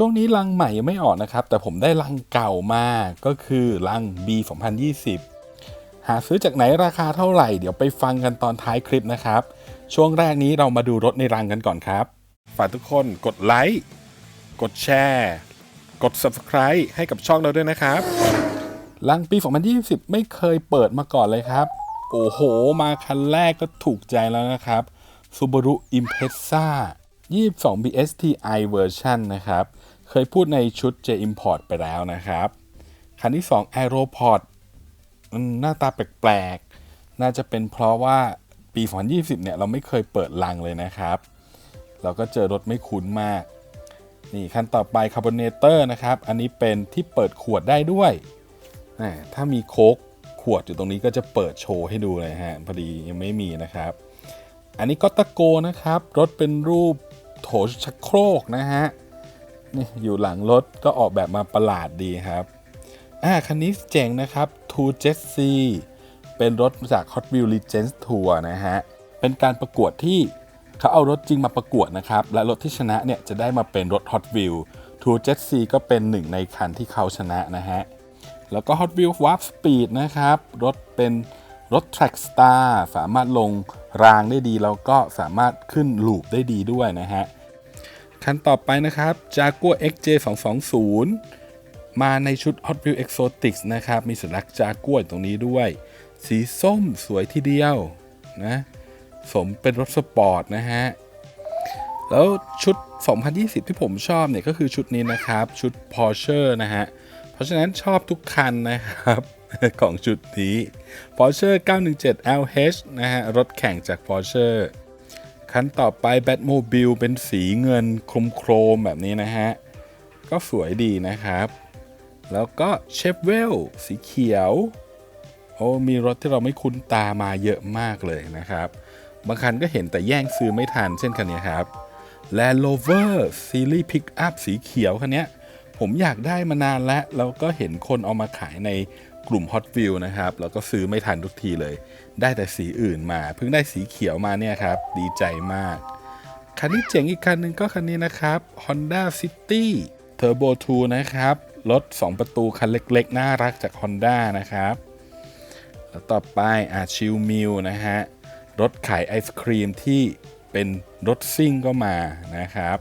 ช่วงนี้ลังใหม่ยังไม่ออกนะครับ แต่ผมได้ลังเก่ามาก็คือลัง B 2020 หาซื้อจากไหนราคาเท่าไหร่ เดี๋ยวไปฟังกันตอนท้ายคลิปนะครับ ช่วงแรกนี้เรามาดูรถในรังกันก่อนครับ ฝากทุกคนกดไลค์กดแชร์กด Subscribe ให้กับช่องเราด้วยนะครับลังปี 2020 ไม่เคยเปิดมาก่อนเลยครับ โอ้โห มาคันแรกก็ถูกใจแล้วนะครับ Subaru Impreza 22 BSTi Version นะครับ เคยพูดในชุด J Import ไปแล้วนะครับ คันที่ 2 Aeroport หน้าตาแปลกๆ น่าจะเป็นเพราะว่าปี 2020 เนี่ย เราไม่เคยเปิดลังเลยนะครับ เราก็เจอรถไม่คุ้นมาก นี่คันต่อไปคาร์บอเนเตอร์นะครับ อันนี้เป็นที่เปิดขวดได้ด้วย ถ้ามีโค้กขวดอยู่ตรงนี้ก็จะเปิดโชว์ให้ดูเลยฮะ พอดียังไม่มีนะครับ อันนี้ก็ตะโกนะครับ รถเป็นรูป โถชักโครกนะฮะนี่อยู่หลังรถก็ออกแบบมาประหลาดดีครับอ่าคันนี้เจ๋งนะครับ t o Jet C เป็นรถจาก Hot Wheels Legends Tour นะฮะ เป็นการประกวดที่เขาเอารถจริงมาประกวดนะครับ และรถที่ชนะเนี่ยจะได้มาเป็นรถ Hot Wheels t o Jet C ก็เป็นหนึ่งในคันที่เขาชนะนะฮะ แล้วก็ Hot Wheels Warp Speed นะครับ รถเป็น รถ Track Star สามารถลงรางได้ดี แล้วก็สามารถขึ้นลูปได้ดีด้วยนะฮะ คันต่อไปนะครับ Jaguar XJ 220 มาในชุด Hot Wheels Exotics นะครับ มีสัญลักษณ์ Jaguar ตรงนี้ด้วย สีส้มสวยทีเดียวนะสมเป็นรถสปอร์ตนะฮะ แล้วชุด 2020 ที่ผมชอบเนี่ยก็คือชุดนี้นะครับ ชุด Porsche นะฮะ เพราะฉะนั้นชอบทุกคันนะครับ ของชุดนี้ Porsche 917 LH นะฮะ รถแข่งจาก Porsche คันต่อไป Batmobile เป็นสีเงินโครมๆแบบนี้นะฮะ ก็สวยดีนะครับ แล้วก็เชฟเวลสีเขียว โอ้ มีรถที่เราไม่คุ้นตามาเยอะมากเลยนะครับ บางคันก็เห็นแต่แย่งซื้อไม่ทันเช่นคันนี้ครับ Land Rover Series Pickup สีเขียวคันนี้ผมอยากได้มานานแล้ว แล้วก็เห็นคนเอามาขายใน กลุ่ม Hot Wheel นะครับ แล้วก็ซื้อไม่ทันทุกทีเลย ได้แต่สีอื่นมา เพิ่งได้สีเขียวมาเนี่ยครับ ดีใจมาก คันนี้เจ๋งอีกคันหนึ่งก็คันนี้นะครับ Honda City Turbo 2 นะครับ รถ 2 ประตูคันเล็กๆ น่ารักจาก Honda นะครับ แล้วต่อไปอาชิลมิวนะฮะ รถขายไอศครีมที่เป็นรถซิ่งก็มานะครับ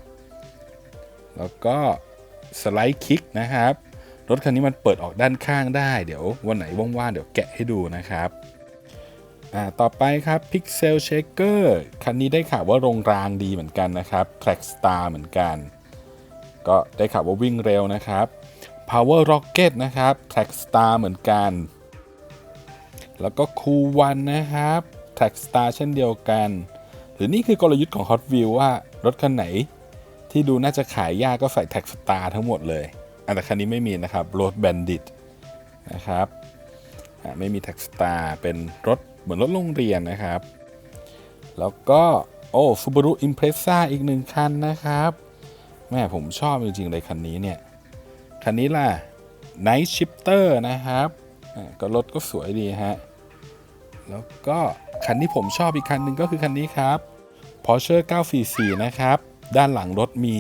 แล้วก็สไลด์คิกนะครับ รถคันนี้มันเปิดออกด้านข้างได้ เดี๋ยววันไหนว่างๆเดี๋ยวแกะให้ดูนะครับอ่าต่อไปครับ Pixel Shaker คันนี้ได้ข่าวว่าโรงรางดีเหมือนกันนะครับ Track Star เหมือนกัน ก็ได้ข่าวว่าวิ่งเร็วนะครับ Power Rocket นะครับ Track Star เหมือนกัน แล้วก็ Cool One นะครับ Track Star เช่นเดียวกัน หรือนี่คือกลยุทธ์ของ Hot Wheels ว่ารถคันไหน ที่ดูน่าจะขายยากก็ใส่ Track Star ทั้งหมดเลย แต่คันนี้ไม่มีนะครับ Road Bandit นะครับไม่มี Track Star เป็นรถเหมือนรถโรงเรียนนะครับ แล้วก็โอ้ Subaru Impreza อีกหนึ่งคันนะครับ แม่ผมชอบจริงๆเลยคันนี้เนี่ย คันนี้ล่ะ Night Shifter นะครับ ก็รถก็สวยดีฮะ แล้วก็คันที่ผมชอบอีกคันหนึ่งก็คือคันนี้ครับ Porsche 944 นะครับ ด้านหลังรถมี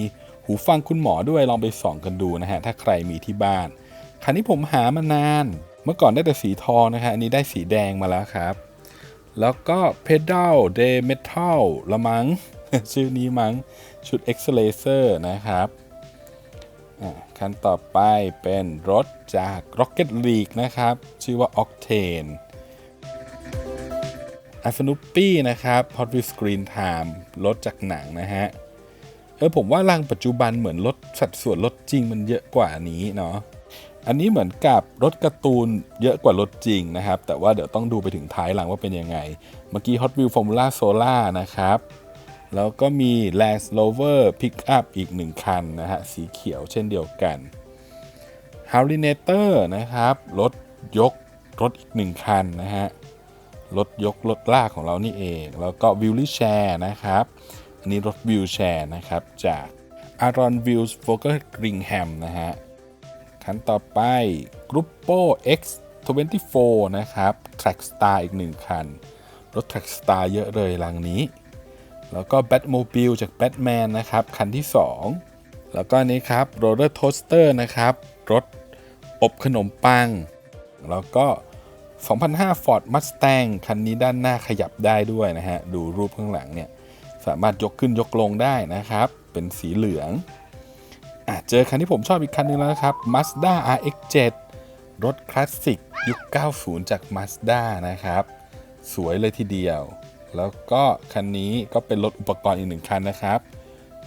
หูฟังคุณหมอด้วยลองไปส่องกันดูนะฮะถ้าใครมีที่บ้าน คันนี้ผมหามานาน เมื่อก่อนได้แต่สีทองนะฮะอันนี้ได้สีแดงมาแล้วครับ แล้วก็ Pedal de Metal ละมัง้งชื่อนี้มั้งชุด X Laser นะครับอะคันต่อไปเป็นรถจาก Rocket League นะครับ ชื่อว่า Octane อัสนุปปี้นะครับ Hot Wheels Screen Time รถจากหนังนะฮะ เออผมว่ารังปัจจุบันเหมือนรถสัดส่วนรถจริงมันเยอะกว่านี้เนาะอันนี้เหมือนกับรถการ์ตูนเยอะกว่ารถจริงนะครับ แต่ว่าเดี๋ยวต้องดูไปถึงท้ายหลังว่าเป็นยังไง เมื่อกี้ Hot Wheels Formula Solar นะครับ แล้วก็มี Land Rover Pickup อีกหนึ่งคันนะฮะ สีเขียวเช่นเดียวกัน h a r r i n a t o r นะครับ รถยกรถอีกหนึ่งคันนะฮะ รถยกรถลากของเรานี่เอง แล้วก็วิลลี่แชร์นะครับ นนี้รถวิวแชร์นะครับ จาก Aaron Wheels f o c u s Gringham นะฮะคันต่อไป Gruppo X 24นะครับ Track Star อีกหนึ่งคัน รถ Track Star เยอะเลยลังนี้ แล้วก็ Batmobile จาก Batman นะครับ คันที่ 2 แล้วก็นนี้ครับโรลเลอร์โทสเตอร์นะครับ รถอบขนมปัง แล้วก็ 2005 Ford Mustang คันนี้ด้านหน้าขยับได้ด้วยนะฮะ ดูรูปข้างหลังเนี่ย สามารถยกขึ้นยกลงได้นะครับ เป็นสีเหลืองอเจอคันที่ผมชอบอีกคันนึงแล้วนะครับ Mazda RX-7 รถคลาสสิกยุค 90 จาก Mazda นะครับ สวยเลยทีเดียว แล้วก็คันนี้ก็เป็นรถอุปกรณ์อีกหนึ่งคันนะครับ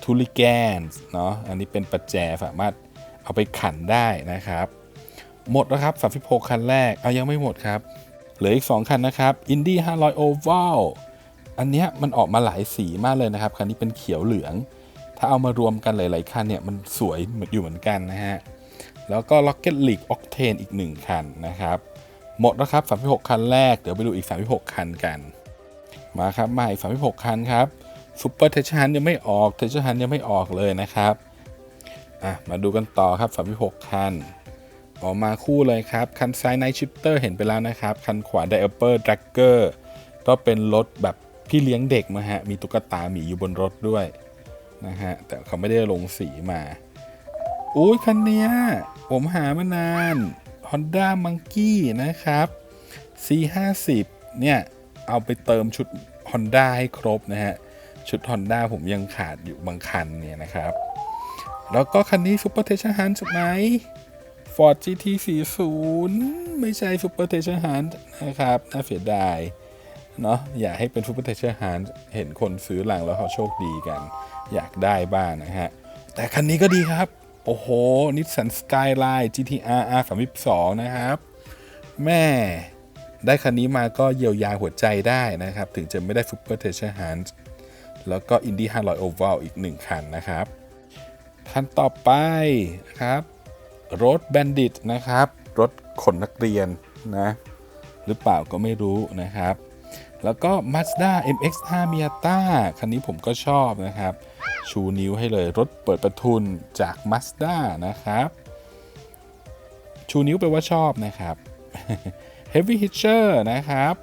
ทูลิแกนเนาะอันนี้เป็นประแจสามารถเอาไปขันได้นะครับ หมดแล้วครับ 36 คันแรก เอายังไม่หมดครับ เหลืออีก 2 คันนะครับ Indy 500 Oval อันเนี้ยมันออกมาหลายสีมากเลยนะครับ คันนี้เป็นเขียวเหลือง ถ้าเอามารวมกันหลาย ๆ คันเนี่ยมันสวยเหมือนอยู่เหมือนกันนะฮะ แล้วก็ Rocket League Octane อีก 1 คันนะครับ หมดแล้วครับ 36 คันแรก เดี๋ยวไปดูอีก 36 คันกัน มาครับ มาอีก 36 คันครับซูเปอร์เทชันยังไม่ออกเทชันยังไม่ออกเลยนะครับอะมาดูกันต่อครับ36คัน ออกมาคู่เลยครับ คันซ้ายไนชิปเตอร์เห็นไปแล้วนะครับ คันขวาไดเอเปอร์ดรักเกอร์ก็เป็นรถแบบ พี่เลี้ยงเด็กมาฮะ มีตุ๊กตาหมีอยู่บนรถด้วยนะฮะ แต่เขาไม่ได้ลงสีมาอุ้ยคันเนี้ยผมหามานาน Honda Monkey นะครับ C50 เนี่ย เอาไปเติมชุด Honda ให้ครบนะฮะ ชุด Honda ผมยังขาดอยู่บางคันเนี่ยนะครับ แล้วก็คันนี้ Super t e t i o n Hunt ไหม Ford GT 40 ไม่ใช่ Super t e t i o n Hunt นะครับ น่าเสียดาย เนาะอยากให้เป็น Super t e t i o n Hunt เห็นคนซื้อหลังแล้วเขาโชคดีกัน อยากได้บ้างนะฮะ แต่คันนี้ก็ดีครับ โอ้โห Nissan Skyline GTR R32 นะครับ แม่ได้คันนี้มาก็เยียวยาหัวใจได้นะครับ ถึงจะไม่ได้ Super t e t i o n Hunt แล้วก็ Indy 500 Oval อีก 1 คันนะครับ คันต่อไปครับ Road Bandit นะครับ รถขนนักเรียนนะ หรือเปล่าก็ไม่รู้นะครับ แล้วก็ Mazda MX-5 Miata คันนี้ผมก็ชอบนะครับ ชูนิ้วให้เลยรถเปิดประทุนจาก Mazda นะครับ ชูนิ้วแปลว่าชอบนะครับ Heavy Hitcher นะครับ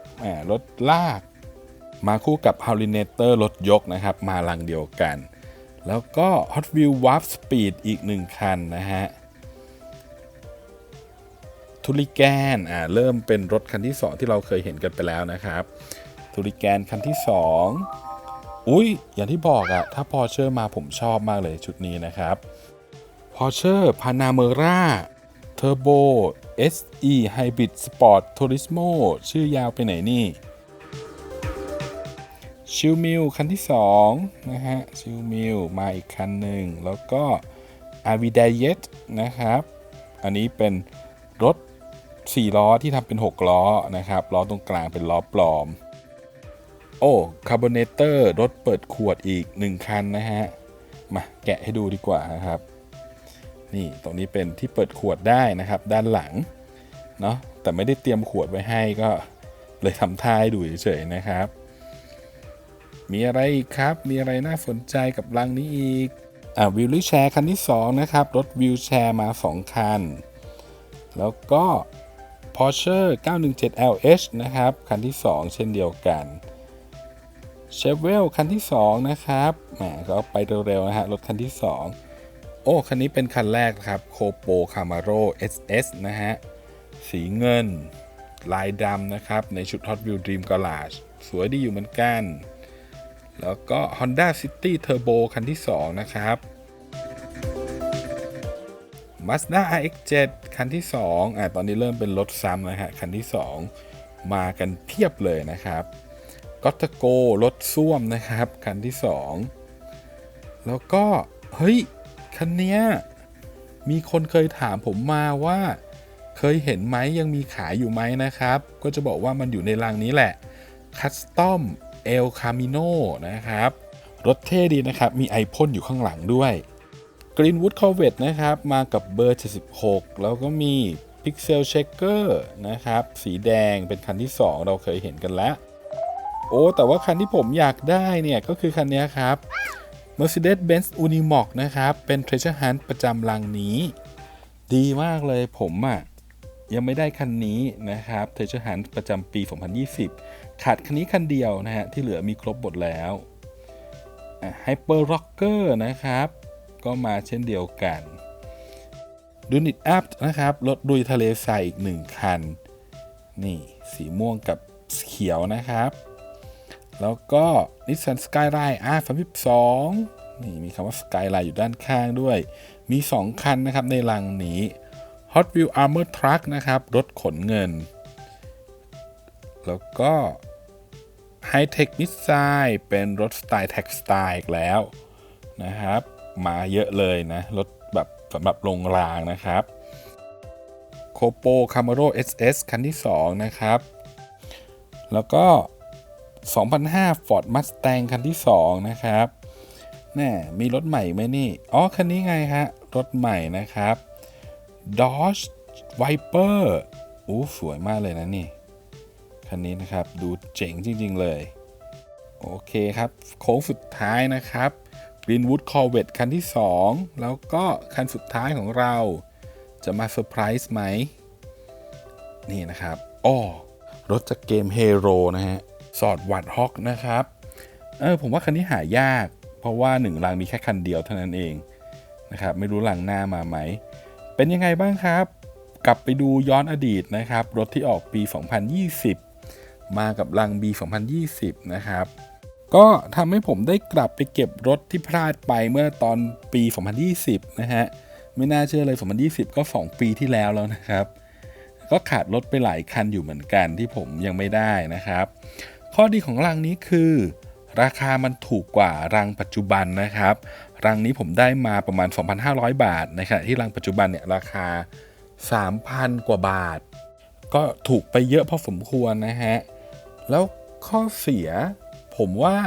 รถลาก มาคู่กับ h o l i n a t o r รถยกนะครับ มาลังเดียวกัน แล้วก็ Hot Wheel Warp Speed อีกหนึ่งคันนะฮะทูริแกนอ่าเริ่มเป็นรถคันที่ 2 ที่เราเคยเห็นกันไปแล้วนะครับ ทูริแกนคันที่ 2 อุ้ยอย่างที่บอกอะถ้าพอเชอร์มาผมชอบมากเลยชุดนี้นะครับพอเชอร์พานาเมราเทอร์โบ SE Hybrid Sport Turismo ชื่อยาวไปไหนนี่ชิลมิลคันที่ 2 นะฮะชิลมิลมาอีกคันหนึ่ง แล้วก็อาวิดเยตนะครับ อันนี้เป็นรถ 4 ล้อที่ทำเป็น 6 ล้อนะครับ ล้อตรงกลางเป็นล้อปลอม โอ้คาร์บอเนเตอร์รถเปิดขวดอีก 1 คันนะฮะ มาแกะให้ดูดีกว่านะครับ นี่ตรงนี้เป็นที่เปิดขวดได้นะครับ ด้านหลังเนาะแต่ไม่ได้เตรียมขวดไว้ให้ก็เลยทำท่าให้ดูเฉยๆนะครับ มีอะไรอีกครับ มีอะไรน่าสนใจกับรังนี้อีกอ่าวิวแชร์คันที่ 2 นะครับ รถวิวแชร์มา 2 คัน แล้วก็ Porsche 917 LH นะครับ คันที่ 2 เช่นเดียวกัน c h e v r o l คันที่ 2 นะครับแหมก็ไปเร็วๆนะฮะรถคันที่ 2 โอ้ คันนี้เป็นคันแรกครับ c o p o Camaro SS นะฮะ สีเงิน ลายดำนะครับ ในชุด Hot Wheel Dream Garage สวยดีอยู่เหมือนกัน แล้วก็ Honda City Turbo คันที่ 2 นะครับ Mazda RX-7 คันที่ 2อะตอนนี้เริ่มเป็นรถซ้ำนะฮะ คันที่ 2 มากันเพียบเลยนะครับ ก็ตโกรถส้วมนะครับ คันที่ 2 แล้วก็ เฮ้ย คันเนี้ย มีคนเคยถามผมมาว่า เคยเห็นไหมยังมีขายอยู่ไหมนะครับ ก็จะบอกว่ามันอยู่ในรังนี้แหละ Custom El Camino นะครับ รถเท่ดีนะครับ มีไอพ่นอยู่ข้างหลังด้วย Greenwood Corvette นะครับ มากับเบอร์ 76 แล้วก็มี Pixel Checker นะครับ สีแดงเป็นคันที่ 2 เราเคยเห็นกันแล้ว โอ้แต่ว่าคันที่ผมอยากได้เนี่ยก็คือคันนี้ครับ Mercedes-Benz Unimog นะครับ เป็น Treasure Hunt ประจำลังนี้ ดีมากเลยผมอะ่ะยังไม่ได้คันนี้นะครับ Treasure Hunt ประจำปี 2020 ขาดคันนี้คันเดียวนะฮะ ที่เหลือมีครบหมดแล้ว Hyper Rocker นะครับ ก็มาเช่นเดียวกันดูนิตอัพนะครับ รถดุยทะเลทรายอีกหนึ่งคัน นี่ สีม่วงกับเขียวนะครับ แล้วก็นิสสันสกายไลน์ R32 นี่มีคำว่าสกายไลน์อยู่ด้านข้างด้วย มี 2 คันนะครับในลังนี้ Hot Wheel Armor Truck นะครับ รถขนเงิน แล้วก็ High Tech Missile เป็นรถสไตล์แท็กสไตล์อีกแล้วนะครับ มาเยอะเลยนะ รถแบบสำหรับลงรางนะครับโคโปคา m ม r o SS คันที่ 2 นะครับ แล้วก็ 2005 Ford Mustang คันที่ 2 นะครับแน่มีรถใหม่ไหมนี่ อ๋อ คันนี้ไงฮะ รถใหม่นะครับ Dodge Viper อู้สวยมากเลยนะนี่ คันนี้นะครับ ดูเจ๋งจริง ๆ เลย โอเคครับ โค้งสุดท้ายนะครับ Greenwood Corvette คันที่ 2 แล้วก็คันสุดท้ายของเราจะมาเซอร์ไพรส์ไหม นี่นะครับอ้อรถจากเกม Hero นะฮะ สอดวัดฮอกนะครับ เออผมว่าคันนี้หายาก เพราะว่าหนึ่งลังมีแค่คันเดียวเท่านั้นเองนะครับ ไม่รู้ลังหน้ามาไหม เป็นยังไงบ้างครับ กลับไปดูย้อนอดีตนะครับ รถที่ออกปี 2020 มากับลัง B 2020 นะครับ ก็ทำให้ผมได้กลับไปเก็บรถที่พลาดไปเมื่อตอนปี 2020 นะฮะ ไม่น่าเชื่อเลย 2020 ก็ 2 ปีที่แล้วแล้วนะครับ ก็ขาดรถไปหลายคันอยู่เหมือนกันที่ผมยังไม่ได้นะครับ ข้อดีของรังนี้คือ ราคามันถูกกว่ารังปัจจุบันนะครับ รังนี้ผมได้มาประมาณ 2,500 บาทนะครับที่รังปัจจุบันเนี่ยราคา 3,000 กว่าบาท ก็ถูกไปเยอะพอสมควรนะฮะ แล้วข้อเสียผมว่า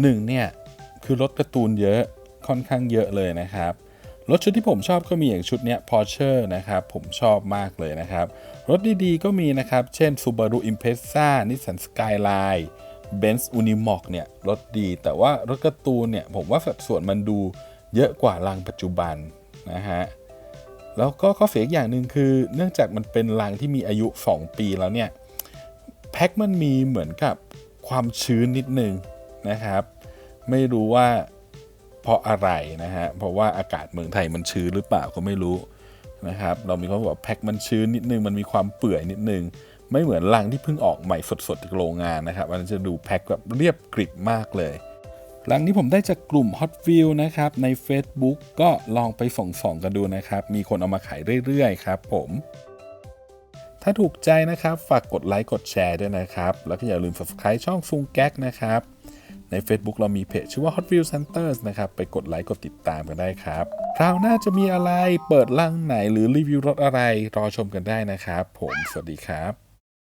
หนึ่งเนี่ย คือรถการ์ตูนเยอะค่อนข้างเยอะเลยนะครับ รถชุดที่ผมชอบก็มีอย่างชุดเนี้ย Porsche นะครับ ผมชอบมากเลยนะครับ รถดีๆ ก็มีนะครับ เช่น Subaru Impreza Nissan Skyline Benz Unimog เนี่ย รถดี แต่ว่ารถการ์ตูนเนี่ย ผมว่าสัดส่วนมันดูเยอะกว่ารังปัจจุบันนะฮะ แล้วก็ข้อเสียอีกอย่างหนึ่งคือ เนื่องจากมันเป็นรังที่มีอายุ 2 ปีแล้วเนี่ย แพ็คมันมีเหมือนกับความชื้นนิดนึงนะครับ ไม่รู้ว่า เพราะอะไรนะฮะ เพราะว่าอากาศเมืองไทยมันชื้นหรือเปล่าก็ไม่รู้นะครับ เรามีความบอกแพ็คมันชื้นนิดนึง มันมีความเปื่อยนิดนึง ไม่เหมือนลังที่เพิ่งออกใหม่สดๆจากโรงงานนะครับ มันจะดูแพ็คแบบเรียบกริบมากเลยลังนี้ผมได้จากกลุ่ม Hot View นะครับ ใน Facebook ก็ลองไปส่องๆกันดูนะครับ มีคนเอามาขายเรื่อยๆ ครับผม ถ้าถูกใจนะครับ ฝากกดไลค์กดแชร์ด้วยนะครับ แล้วก็อย่าลืม subscribe ช่องซุงแก๊กนะครับ ใน Facebook เรามีเพจชื่อว่า Hot View Centers นะครับ ไปกดไลค์กดติดตามกันได้ครับ คราวหน้าจะมีอะไรเปิดลังไหนหรือรีวิวรถอะไร รอชมกันได้นะครับ ผม สวัสดีครับ